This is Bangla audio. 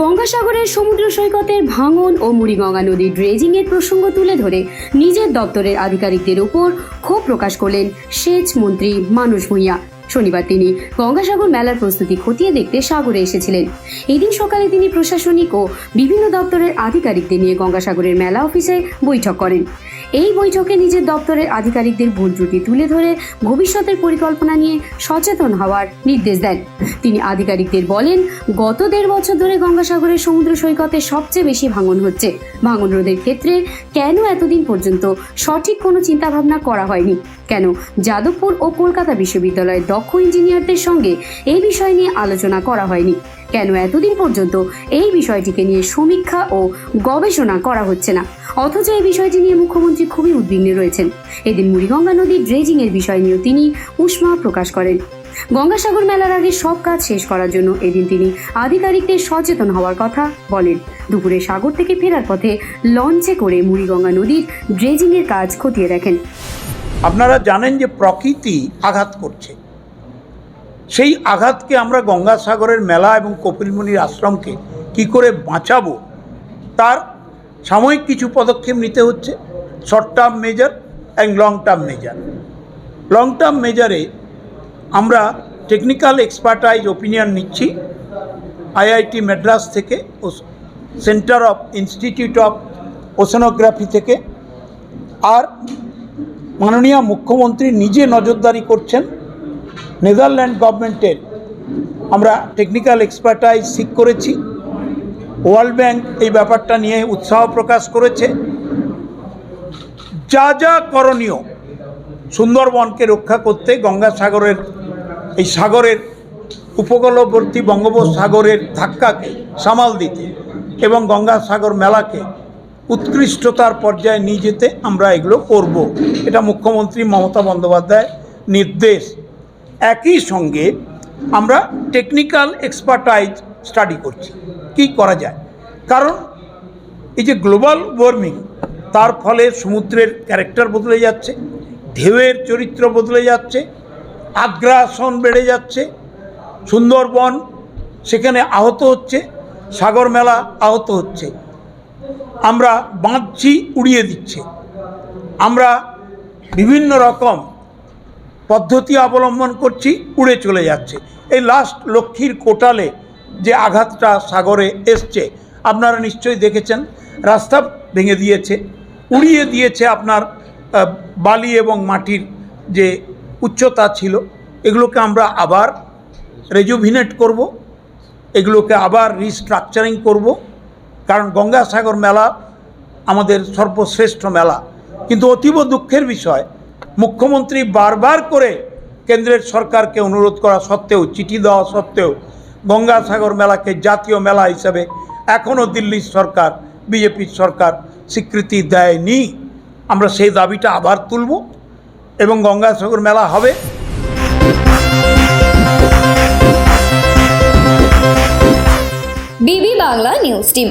গঙ্গাসাগরের সমুদ্র সৈকতের ভাঙন ও মুড়িগঙ্গা নদীর ড্রেজিং এর প্রসঙ্গ তুলে ধরে নিজের দপ্তরের আধিকারিকদের উপর ক্ষোভ প্রকাশ করলেন সেচ মন্ত্রী মানুষ ভূঁইয়া। শনিবার তিনি গঙ্গাসাগর মেলার প্রস্তুতি খতিয়ে দেখতে সাগরে এসেছিলেন। এদিন সকালে তিনি প্রশাসনিক ও বিভিন্ন দপ্তরের আধিকারিকদের নিয়ে গঙ্গাসাগরের মেলা অফিসে বৈঠক করেন। এই বৈঠকে নিজের দপ্তরের আধিকারিকদের ভুল ত্রুটি তুলে ধরে ভবিষ্যতের পরিকল্পনা নিয়ে সচেতন হওয়ার নির্দেশ দেন। তিনি আধিকারিকদের বলেন, গত দেড় বছর ধরে গঙ্গাসাগরের সমুদ্র সৈকতে সবচেয়ে বেশি ভাঙন হচ্ছে। ভাঙন রোধের ক্ষেত্রে কেন এতদিন পর্যন্ত সঠিক কোনো চিন্তাভাবনা করা হয়নি? কেন যাদবপুর ও কলকাতা বিশ্ববিদ্যালয়ের দক্ষ ইঞ্জিনিয়ারদের সঙ্গে এই বিষয় নিয়ে আলোচনা করা হয়নি? কেন এতদিন পর্যন্ত এই বিষয়টিকে নিয়ে সমীক্ষা ও গবেষণা করা হচ্ছে না? অথচ এই বিষয়টি নিয়ে মুখ্যমন্ত্রী খুবই উদ্বিগ্ন রয়েছেন। এদিন মুড়িগঙ্গা নদীর ড্রেজিং এর বিষয় নিয়েও তিনি উষ্মা প্রকাশ করেন। গঙ্গাসাগর মেলার আগে সব কাজ শেষ করার জন্য এদিন তিনি আধিকারিকদের সচেতন হওয়ার কথা বলেন। দুপুরে সাগর থেকে ফেরার পথে লঞ্চে করে মুড়িগঙ্গা নদীর ড্রেজিং এর কাজ খতিয়ে দেখেন। আপনারা জানেন যে প্রকৃতি আঘাত করছে। সেই আঘাতকে আমরা গঙ্গাসাগরের মেলা এবং কপিলমুনির আশ্রমকে কি করে বাঁচাবো? তার সাময়িক কিছু পদক্ষেপ নিতে হচ্ছে। Short term measure and long term measure long term মেজারে আমরা টেকনিক্যাল এক্সপার্টাইজ ওপিনিয়ন নিচ্ছি আইআইটি মাদ্রাস থেকে ও centre of institute of oceanography থেকে। আর মাননীয় মুখ্যমন্ত্রী নিজে নজরদারি করছেন নেদারল্যান্ড গভর্নমেন্টের আমরা টেকনিক্যাল এক্সপার্টাইজ ঠিক করেছি। ওয়ার্ল্ড ব্যাংক এই ব্যাপারটা নিয়ে উৎসাহ প্রকাশ করেছে। যা যা করণীয় সুন্দরবনকে রক্ষা করতে গঙ্গাসাগরের এই সাগরের উপকূলবর্তী বঙ্গোপসাগরের ধাক্কাকে সামাল দিতে এবং গঙ্গাসাগর মেলাকে উৎকৃষ্টতার পর্যায়ে নিয়ে যেতে আমরা এগুলো করব। এটা মুখ্যমন্ত্রী মমতা বন্দ্যোপাধ্যায়ের নির্দেশ। একই সঙ্গে আমরা টেকনিক্যাল এক্সপার্টাইজ স্টাডি করছি। কি করা যায়? কারণ এই যে গ্লোবাল ওয়ার্মিং তার ফলে সমুদ্রের ক্যারেক্টার বদলে যাচ্ছে, ঢেউয়ের চরিত্র বদলে যাচ্ছে, আগ্রাসন বেড়ে যাচ্ছে, সুন্দরবন সেখানে আহত হচ্ছে, সাগর মেলা আহত হচ্ছে। আমরা বাঁধছি উড়িয়ে দিচ্ছে। আমরা বিভিন্ন রকম পদ্ধতি অবলম্বন করছি, উড়ে চলে যাচ্ছে। এই লাস্ট লক্ষ্মীর কোটালে যে আঘাতটা সাগরে এসছে, আপনারা নিশ্চয়ই দেখেছেন, রাস্তা ভেঙে দিয়েছে, উড়িয়ে দিয়েছে আপনার বালি এবং মাটির যে উচ্চতা ছিল, এগুলোকে আমরা আবার রেজুভিনেট করব, এগুলোকে আবার রিস্ট্রাকচারিং করব, কারণ গঙ্গাসাগর মেলা আমাদের সর্বশ্রেষ্ঠ মেলা। কিন্তু অতীব দুঃখের বিষয় মুখ্যমন্ত্রী বারবার করে কেন্দ্রের সরকারকে অনুরোধ করা সত্ত্বেও, চিঠি দেওয়া সত্ত্বেও, গঙ্গাসাগর মেলাকে জাতীয় মেলা হিসাবে এখনও দিল্লির সরকার, বিজেপির সরকার স্বীকৃতি দেয়নি। আমরা সেই দাবিটা আবার তুলব এবং গঙ্গাসাগর মেলা হবে। বিবি বাংলা নিউজ টিম।